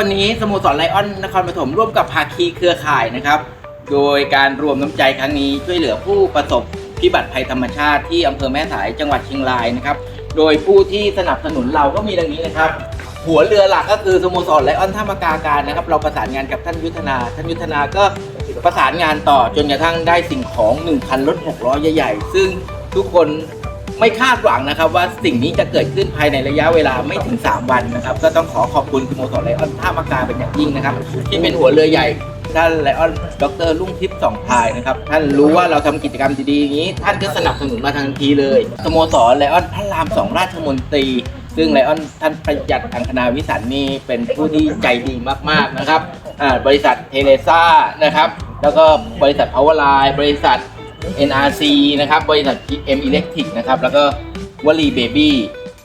วันนี้สโมสรไลออนนครปฐมร่วมกับภาคีเครือข่ายนะครับ โดยการรวมน้ำใจครั้งนี้ช่วยเหลือผู้ประสบพิบัติภัยธรรมชาติที่อำเภอแม่สายจังหวัดเชียงรายนะครับ โดยผู้ที่สนับสนุนเราก็มีดังนี้นะครับ หัวเรือหลักก็คือสโมสรไลออนท่ามากาการนะครับ เราประสานงานกับท่านยุทธนา ท่านยุทธนาก็ประสานงานต่อจนกระทั่งได้สิ่งของ1คันรถ6ล้อใหญ่ ๆ ซึ่งทุกคน ไม่คาดหวังนะครับว่าสิ่งนี้จะเกิดขึ้นภายในระยะเวลาไม่ถึง 3 วันนะครับก็ต้องขอขอบคุณสโมสรไลออนท่ามากาเป็นอย่างยิ่งนะครับ ที่เป็นหัวเรือใหญ่ท่านไลออนดรลุ่งทิพย์สองพายนะครับ ท่านรู้ว่าเราทำกิจกรรมดีๆอย่างนี้ ท่านก็สนับสนุนมาทันทีเลยสโมสรไลออนพระรามสองราชมนตรี ซึ่งไลออนท่านประหยัดอังคณาวิสันนี่เป็นผู้ที่ใจดีมากๆนะครับบริษัทเทเลซ่านะครับ แล้วก็บริษัทพาวเวอร์ไลน์บริษัท NRC นะครับ บริษัท M Electric นะครับ แล้วก็วลีเบบี้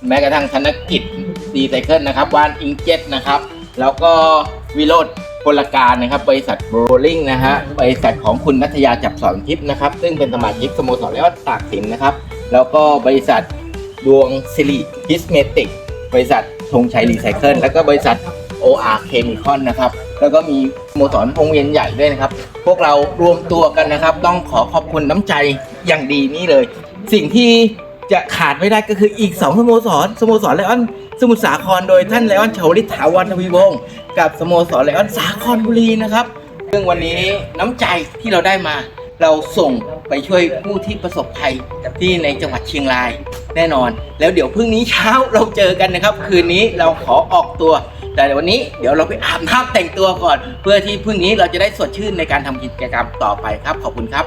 แม้กระทั่งธนกิจดีไซเคิลนะครับวานอิงเจ็ตนะครับ แล้วก็วิโรธพลการนะครับ บริษัทโบรลิงนะฮะบริษัทของคุณนัทยาจับสอนทิพย์นะครับ ซึ่งเป็นสมาชิกสโมสรและวัดตากสินนะครับ แล้วก็บริษัทดวงสิริพิสเมติก บริษัทธงชัยรีไซเคิลแล้วก็บริษัท OR Chemical นะครับ แล้วก็มี โมสรวงเวียนใหญ่ด้วยนะครับ พวกเรารวมตัวกันนะครับ ต้องขอขอบคุณน้ำใจอย่างดีนี่เลย สิ่งที่จะขาดไม่ได้ก็คืออีก 2 สโมสร สโมสรไลออนสมุทรสาครโดยท่านไลออนชาวลิตถาวรทวีวงศ์กับสโมสรไลออนสาครบุรีนะครับซึ่งวันนี้น้ำใจที่เราได้มา เราส่งไปช่วยผู้ที่ประสบภัยที่ในจังหวัดเชียงรายแน่นอน แล้วเดี๋ยวพรุ่งนี้เช้าเราเจอกันนะครับ คืนนี้เราขอออกตัว แต่วันนี้เดี๋ยวเราไปอาบน้ำแต่งตัวก่อน เพื่อที่พรุ่งนี้เราจะได้สดชื่นในการทำกิจกรรมต่อไปครับ ขอบคุณครับ